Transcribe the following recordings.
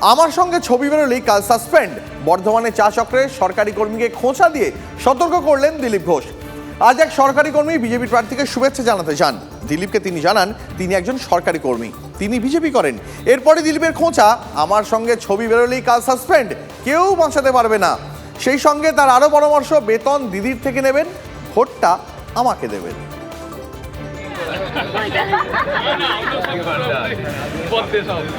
আমার সঙ্গে ছবি বেরোলেই কাল সাসপেন্ড বর্ধমানে চা চক্রে সরকারি কর্মীকে খোঁচা দিয়ে সতর্ক করলেন দিলীপ ঘোষ। আজ এক সরকারি কর্মী বিজেপি প্রার্থীকে শুভেচ্ছা জানাতে যান। দিলীপকে তিনি জানান, তিনি একজন সরকারি কর্মী। তিনি বিজেপি করেন। এরপরে দিলীপের খোঁচা, আমার সঙ্গে ছবি বেরোলেই কাল সাসপেন্ড কেউ বাঁচাতে পারবে না। সেই সঙ্গে তার আরও পরামর্শ, বেতন দিদির থেকে নেবেন, ভোটটা আমাকে দেবেন।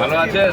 ভালো আছেন?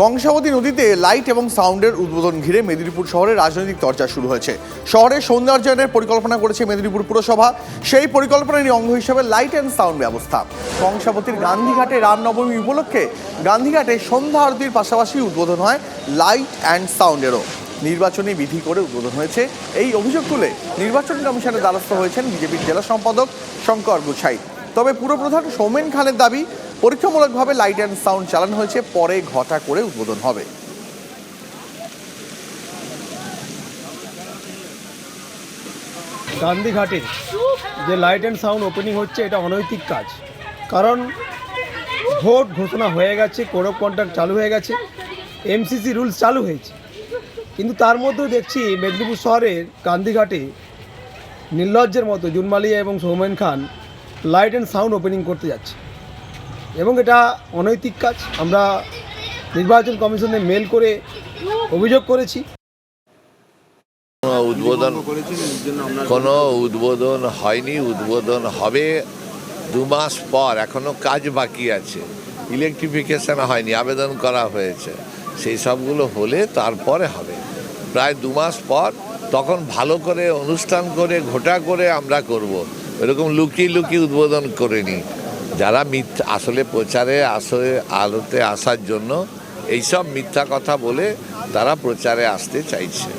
কংসাবতী নদীতে লাইট এবং সাউন্ডের উদ্বোধন ঘিরে মেদিনীপুর শহরে রাজনৈতিক চর্চা শুরু হয়েছে। শহরের সৌন্দর্যায়নের পরিকল্পনা করেছে মেদিনীপুর পুরসভা। সেই পরিকল্পনারই অঙ্গ হিসেবে লাইট অ্যান্ড সাউন্ড ব্যবস্থা। কংসাবতীর গান্ধীঘাটে রামনবমী উপলক্ষে গান্ধীঘাটে সন্ধ্যা আরতির পাশাপাশি উদ্বোধন হয় লাইট অ্যান্ড সাউন্ডেরও। নির্বাচনী বিধি করে উদ্বোধন হয়েছে। এই অভিযোগ তুলে নির্বাচন কমিশনের দ্বারস্থ হয়েছেন বিজেপির জেলা সম্পাদক শঙ্কর গুছাই। তবে পুরপ্রধান সৌমেন খানের দাবি পরীক্ষামূলকভাবে লাইট অ্যান্ড সাউন্ড চালানো হয়েছে, পরে ঘটা করে উদ্বোধন হবে। গান্ধীঘাটের যে লাইট অ্যান্ড সাউন্ড ওপেনিং হচ্ছে, এটা অনৈতিক কাজ। কারণ ভোট ঘোষণা হয়ে গেছে কোড অফ কন্ডাক্ট চালু হয়ে গেছে এমসিসি রুলস চালু হয়েছে। কিন্তু তার মধ্যেও দেখছি মেদিনীপুর শহরের গান্ধীঘাটে নির্লজ্জের মতো জুনমালিয়া এবং সৌমেন খান লাইট অ্যান্ড সাউন্ড ওপেনিং করতে যাচ্ছে। এবং এটা অনৈতিক কাজ। আমরা নির্বাচন কমিশনে মেল করে অভিযোগ করেছি। উদ্বোধন কোনো উদ্বোধন হয়নি, উদ্বোধন হবে দু মাস পর, এখনও কাজ বাকি আছে। ইলেকট্রিফিকেশন হয়নি, আবেদন করা হয়েছে। সেই সবগুলো হলে তারপরে হবে। প্রায় দু মাস পর, তখন ভালো করে অনুষ্ঠান করে, ঘোটা করে আমরা করব। এরকম লুকিয়ে লুকিয়ে উদ্বোধন করিনি। যারা মিথ্যা, আসলে প্রচারে, আসলে আলোতে আসার জন্য এইসব মিথ্যা কথা বলে তারা প্রচারে আসতে চাইছে।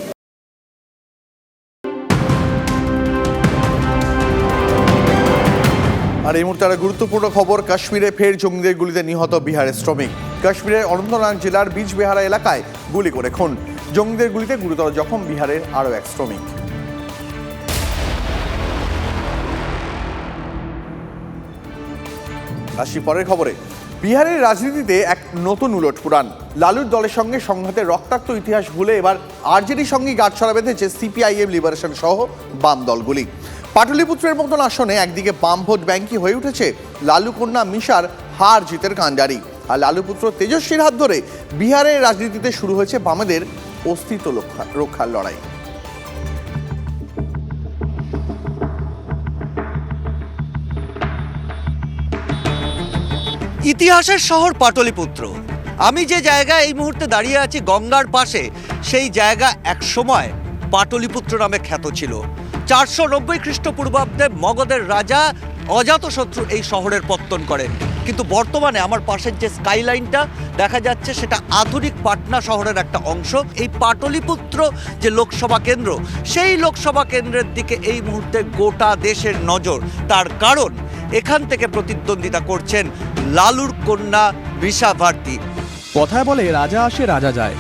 আর এই মুহূর্তে একটা গুরুত্বপূর্ণ খবর, কাশ্মীরে ফের জঙ্গিদের গুলিতে নিহত বিহারের শ্রমিক। কাশ্মীরের অনন্তনাগ জেলার বীজবেহারা এলাকায় গুলি করে খুন। জঙ্গিদের গুলিতে গুরুতর জখম বিহারের আরও এক শ্রমিক। আসি পরের খবরে। বিহারের রাজনীতিতে এক নতুন উলট পুরাণ। লালুর দলের সঙ্গে সংঘাতের রক্তাক্ত ইতিহাস ভুলে এবার আরজেডির সঙ্গে গাঁটছড়া বেঁধেছে সিপিআইএম লিবারেশন সহ বাম দলগুলি। পাটলিপুত্রের মতন আসনে একদিকে বাম ভোট ব্যাংকই হয়ে উঠেছে লালু কন্যা মিশার হার জিতের কাণ্ডারি। আর লালুপুত্র তেজস্বীর হাত ধরে বিহারের রাজনীতিতে শুরু হয়েছে বামেদের অস্তিত্ব রক্ষা- রক্ষার লড়াই। ইতিহাসের শহর পাটলিপুত্র। আমি যে জায়গায় এই মুহূর্তে দাঁড়িয়ে আছি গঙ্গার পাশে, সেই জায়গা এক সময় পাটলিপুত্র নামে খ্যাত ছিল। চারশো নব্বই খ্রিস্টপূর্বাব্দে মগধের রাজা অজাতশত্রু এই শহরের পত্তন করেন। কিন্তু বর্তমানে আমার পাশের যে স্কাইলাইনটা দেখা যাচ্ছে, সেটা আধুনিক পাটনা শহরের একটা অংশ। এই পাটলিপুত্র যে লোকসভা কেন্দ্র, সেই লোকসভা কেন্দ্রের দিকে এই মুহূর্তে গোটা দেশের নজর। তার কারণ এখান থেকে প্রতিদ্বন্দ্বিতা করছেন লালুর কন্যা বিশা ভারতী। কথায় বলে, রাজা আসে, রাজা যায়।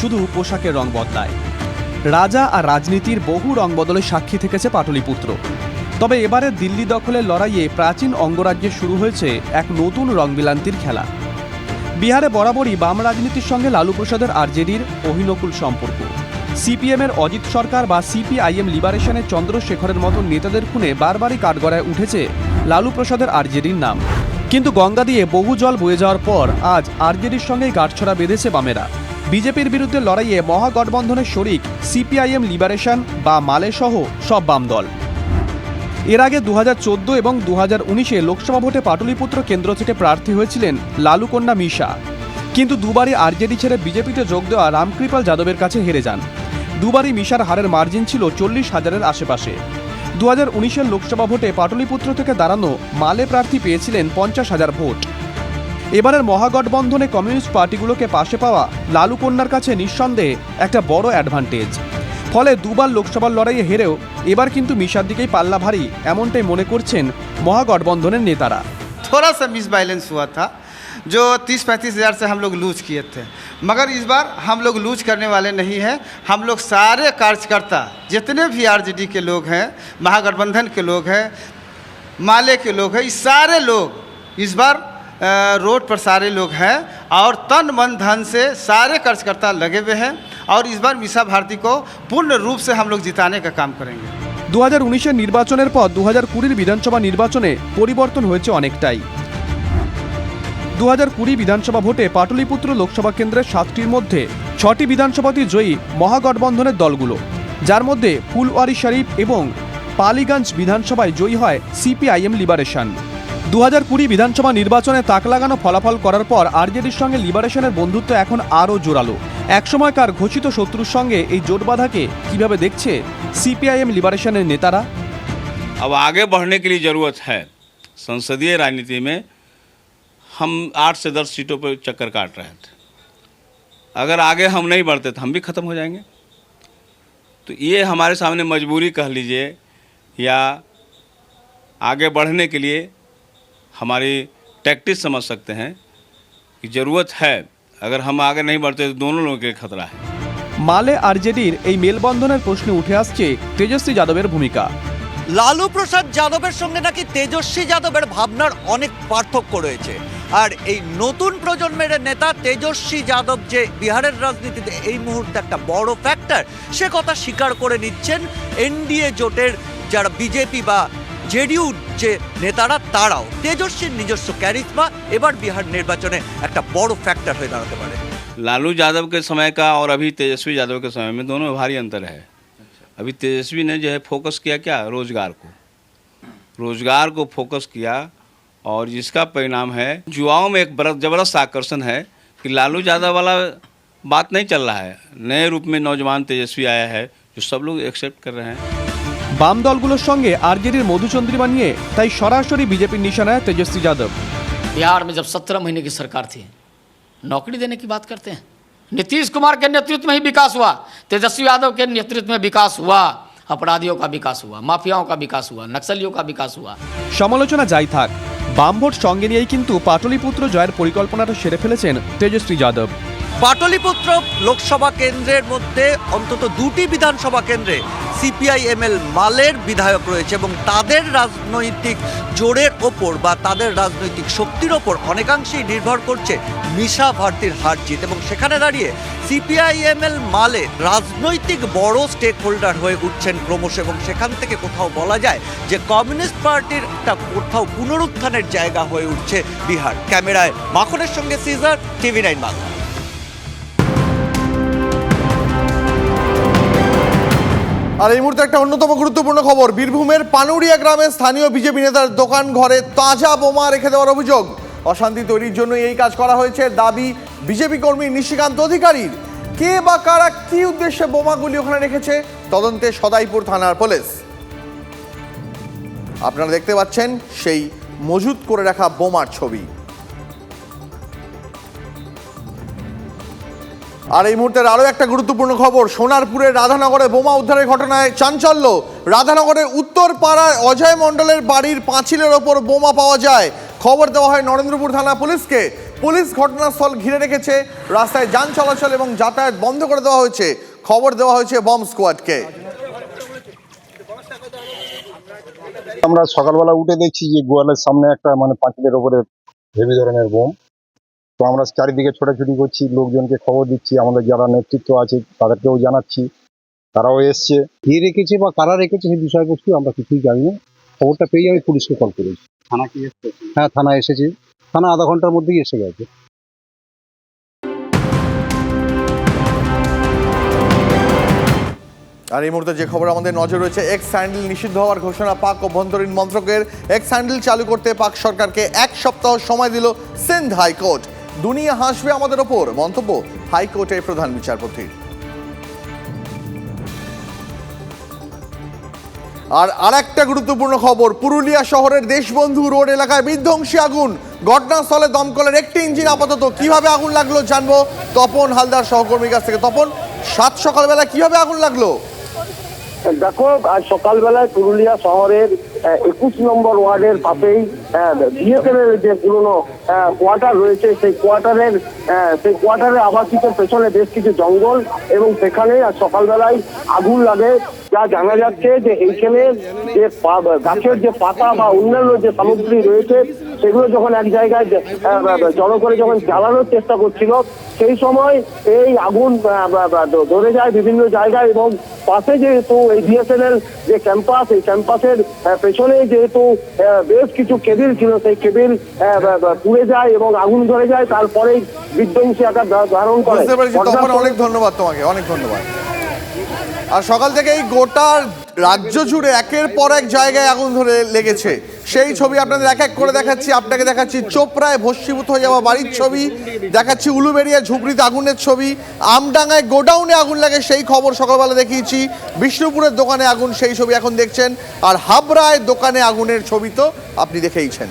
শুধু পোশাকের রং বদলায়। রাজা আর রাজনীতির বহু রং বদলে সাক্ষী থেকেছে পাটলিপুত্র। তবে এবারে দিল্লি দখলের লড়াইয়ে প্রাচীন অঙ্গরাজ্যে শুরু হয়েছে এক নতুন রংবিলান্তির খেলা। বিহারে বরাবরই বাম রাজনীতির সঙ্গে লালু প্রসাদের আরজেডির অহিনকুল সম্পর্ক। সিপিএমের অজিত সরকার বা সিপিআইএম লিবারেশনের চন্দ্রশেখরের মতো নেতাদের খুনে বারবারই কাঠগড়ায় উঠেছে লালু প্রসাদের আরজেডির নাম। কিন্তু গঙ্গা দিয়ে বহু জল বয়ে যাওয়ার পর আজ আরজেডির সঙ্গেই গাঁটছড়া বেঁধেছে বামেরা। বিজেপির বিরুদ্ধে লড়াইয়ে মহাগঠবন্ধনের শরিক, সিপিআইএম লিবারেশন বা মালে সহ সব বাম দল। এর আগে দু হাজার চোদ্দ এবং দু হাজার উনিশে লোকসভা ভোটে পাটলিপুত্র কেন্দ্র থেকে প্রার্থী হয়েছিলেন লালু কন্যা মিশা। কিন্তু দুবারই আরজেডি ছেড়ে বিজেপিতে যোগ দেওয়া রামকৃপাল যাদবের কাছে হেরে যান। দুবারই মিশার হারের মার্জিন ছিল চল্লিশ হাজারের আশেপাশে। দু হাজার উনিশের লোকসভা ভোটে পাটলিপুত্র থেকে দাঁড়ানো মালে প্রার্থী পেয়েছিলেন পঞ্চাশ হাজার ভোট। এবারের মহাগঠবন্ধনে কমিউনিস্ট পার্টিগুলোকে পাশে পাওয়া লালু কন্যার কাছে নিঃসন্দেহে একটা বড় অ্যাডভান্টেজ। ফলে দুবার লোকসভার লড়াইয়ে হেরেও এবার কিন্তু মিশার দিকেই পাল্লা ভারী এমনটাই মনে করছেন মহাগঠবন্ধনের নেতারা। থোড়া সা মিসবাইলেন্স হুয়া থা जो तीस पैंतीस हज़ार से हम लोग लूज किए थे मगर इस बार हम लोग लूज करने वाले नहीं हैं हम लोग सारे कार्यकर्ता जितने भी आरजेडी के लोग हैं महागठबंधन के लोग हैं माले के लोग हैं ये सारे लोग इस बार अ, रोड पर सारे लोग हैं और तन मन धन से सारे कार्यकर्ता लगे हुए हैं और इस बार मीसा भारती को पूर्ण रूप से हम लोग जिताने का काम करेंगे দু হাজার উনিশের নির্বাচনের পর দু হাজার কুড়ির বিধানসভা নির্বাচনে পরিবর্তন হয়েছে অনেকটাই দু হাজার কুড়ি বিধানসভা ভোটে পাটলিপুত্র লোকসভা কেন্দ্রের সাতটির মধ্যে ছটি বিধানসভাতে জয়ী মহাগঠবন্ধনের দলগুলো যার মধ্যে ফুলওয়ারি শরীফ এবং পালিগঞ্জ বিধানসভায় জয়ী হয় সিপিআইএম লিবারেশন দু হাজার কুড়ি বিধানসভা নির্বাচনে তাক লাগানো ফলাফল করার পর আরজেডির সঙ্গে লিবারেশনের বন্ধুত্ব এখন আরও জোরালো একসময়কার ঘোষিত শত্রুর সঙ্গে এই জোটবাধাকে কিভাবে দেখছে সিপিআইএম লিবারেশনের নেতারা अब आगे बढ़ने के लिए ज़रूरत है संसदीय राजनीति में हम आठ से दस सीटों पर चक्कर काट रहे थे अगर आगे हम नहीं बढ़ते तो हम भी ख़त्म हो जाएंगे तो ये हमारे सामने मजबूरी कह लीजिए या आगे बढ़ने के लिए हमारी टैक्टिस समझ सकते हैं कि ज़रूरत है अगर हम आगे नहीं बढ़ते तो दोनों लोगों के लिए खतरा है মালে আরজেডির এই মেলবন্ধনের প্রশ্নে উঠে আসছে তেজস্বী যাদবের ভূমিকা লালু প্রসাদ যাদবের সঙ্গে নাকি তেজস্বী যাদবের ভাবনার অনেক পার্থক্য রয়েছে আর এই নতুন প্রজন্মের নেতা তেজস্বী যাদব যে বিহারের রাজনীতিতে এই মুহূর্তে একটা বড় ফ্যাক্টর সে কথা স্বীকার করে নিচ্ছেন এনডিএ জোটের যারা বিজেপি বা জেডিইউ যে নেতারা তারাও তেজস্বীর নিজস্ব ক্যারিজমা এবার বিহার নির্বাচনে একটা বড় ফ্যাক্টর হয়ে দাঁড়াতে পারে लालू यादव के समय का और अभी तेजस्वी यादव के समय में दोनों में भारी अंतर है अभी तेजस्वी ने जो है फोकस किया क्या रोजगार को रोजगार को फोकस किया और जिसका परिणाम है युवाओं में एक बड़ा जबरदस्त आकर्षण है कि लालू यादव वाला बात नहीं चल रहा है नए रूप में नौजवान तेजस्वी आया है जो सब लोग एक्सेप्ट कर रहे हैं বাম দলগুলোর সঙ্গে আরজেডির মধুচন্দ্রিমা নিয়ে তাই সরাসরি বিজেপির নিশানায় তেজস্বী যাদব बिहार में जब सत्रह महीने की सरकार थी नौकरी देने की बात करते हैं नीतीश कुमार के नेतृत्व में ही विकास हुआ तेजस्वी यादव के नेतृत्व में विकास हुआ अपराधियों का विकास हुआ माफियाओं का विकास हुआ नक्सलियों का विकास हुआ সমালোচনা যাই থাক বাম ভোট সঙ্গে নিয়েই কিন্তু পাটলিপুত্র জয়ের পরিকল্পনাটা সেরে ফেলেছেন তেজস্বী যাদব। পাটলিপুত্র লোকসভা কেন্দ্রের মধ্যে অন্তত দুটি বিধানসভা কেন্দ্রে সিপিআইএমএল মালের বিধায়ক রয়েছে এবং তাদের রাজনৈতিক জোরের ওপর বা তাদের রাজনৈতিক শক্তির ওপর অনেকাংশেই নির্ভর করছে মিশা ভারতীর হার জিত এবং সেখানে দাঁড়িয়ে সিপিআইএমএল মালে রাজনৈতিক বড় স্টেক হোল্ডার হয়ে উঠছেন ক্রমশ এবং সেখান থেকে কোথাও বলা যায় যে কমিউনিস্ট পার্টির একটা কোথাও পুনরুত্থানের জায়গা হয়ে উঠছে বিহার। ক্যামেরায় মাখনের সঙ্গে সিজার, টিভি নাইন বাংলা। আর এই মুহূর্তে একটা অন্যতম গুরুত্বপূর্ণ খবর। বীরভূমের পানুরিয়া গ্রামে স্থানীয় বিজেপি নেতার দোকান ঘরে তাজা বোমা রেখে দেওয়ার অভিযোগ। অশান্তি তৈরির জন্য এই কাজ করা হয়েছে। দাবি, বিজেপি কর্মী নিশিকান্ত অধিকারীর। কে বা কারা কি উদ্দেশ্যে বোমাগুলি ওখানে রেখেছে, তদন্তে সদাইপুর থানার পুলিশ। আপনারা দেখতে পাচ্ছেন সেই মজুত করে রাখা বোমার ছবি। আর এই মুহূর্তের আরও একটা গুরুত্বপূর্ণ খবর, সোনারপুরের রাধানগরে বোমা উদ্ধারের ঘটনায় চাঞ্চল্য। রাধানগরের উত্তর পাড়ায় অজয় মণ্ডলের বাড়ির পাঁচিলের ওপর বোমা পাওয়া যায়। খবর দেওয়া হয় নরেন্দ্রপুর থানা পুলিশকে। পুলিশ ঘটনাস্থল ঘিরে রেখেছে, রাস্তায় যান চলাচল এবং যাতায়াত বন্ধ করে দেওয়া হয়েছে। খবর দেওয়া হয়েছে বম স্কোয়াডকে। আমরা সকালবেলা উঠে দেখছি যে গোয়ালের সামনে একটা মানে পাঁচিলের ওপরে হেভি ধরনের বোম। তো আমরা চারিদিকে ছোটাছুটি করছি লোকজনকে খবর দিচ্ছি আমাদের যারা নেতৃত্ব আছে তাদেরকেও জানাচ্ছি তারাও এসছে। কে রেখেছে বা কারা রেখেছে সেই বিষয়বস্তু আমরা কিছুই জানি না। খবরটা পেয়ে আমি পুলিশকে কল করেছি। থানা কি এসেছে? হ্যাঁ থানা এসেছে। থানা আধা ঘণ্টার মধ্যেই এসে গেছে। আর এই মুহূর্তে যে খবর আমাদের নজর রয়েছে এক্স স্যান্ডেল নিষিদ্ধ হওয়ার ঘোষণা পাক অভ্যন্তরীণ মন্ত্রকের। এক্স স্যান্ডেল চালু করতে পাক সরকারকে এক সপ্তাহ সময় দিল সিন্ধ হাইকোর্ট। দুনিয়া হাসবে আমাদের ওপর মন্তব্য হাইকোর্টের প্রধান বিচারপতির আর আরেকটা গুরুত্বপূর্ণ খবর, পুরুলিয়া শহরের দেশবন্ধু রোড এলাকায় বিধ্বংসী আগুন। ঘটনাস্থলে দমকলের একটি ইঞ্জিন আপাতত কীভাবে আগুন লাগল জানব। তপন হালদার সহকর্মীর কাছ থেকে। তপন, সাত সকালবেলা কীভাবে আগুন লাগল? দেখো, আজ সকালবেলায় পুরুলিয়া শহরের একুশ নম্বর ওয়ার্ডের পাশেই বিএসএফের যে পুরনো কোয়ার্টার রয়েছে, সেই কোয়ার্টারের সেই কোয়ার্টারের আবাসিকের পেছনে বেশ কিছু জঙ্গল এবং সেখানে সকালবেলায় আগুন লাগে। যা জানা যাচ্ছে যে এইখানে যে গাছের যে পাতা বা অন্যান্য যে সামগ্রী রয়েছে সেগুলো যখন এক জায়গায় জড়ো করে যখন জ্বালানোর চেষ্টা করছিল সেই সময় এই আগুন ধরে যায় বিভিন্ন জায়গায় এবং পাশে যেহেতু এই বিএসএনএল যে ক্যাম্পাস এই ক্যাম্পাসের পেছনে যেহেতু বেশ কিছু কেবিল ছিল সেই কেবিল পুড়ে যায় এবং আগুন ধরে যায় তারপরেই বিধ্বংসী আকার ধারণ করে। অনেক ধন্যবাদ তোমাকে অনেক ধন্যবাদ। আর সকাল থেকে এই গোটা রাজ্য জুড়ে একের পর এক জায়গায় আগুন ধরে লেগেছে। সেই ছবি আপনাদের এক এক করে দেখাচ্ছি। আপনাকে দেখাচ্ছি চোপড়ায় ভস্মীভূত হয়ে যাওয়া বাড়ির ছবি। দেখাচ্ছি উলুবেড়িয়া ঝুপড়িতে আগুনের ছবি। আমডাঙ্গায় গোডাউনে আগুন লাগে সেই খবর সকালবেলা দেখিয়েছি। বিষ্ণুপুরের দোকানে আগুন, সেই ছবি এখন দেখছেন। আর হাবড়ায় দোকানে আগুনের ছবি তো আপনি দেখেইছেন।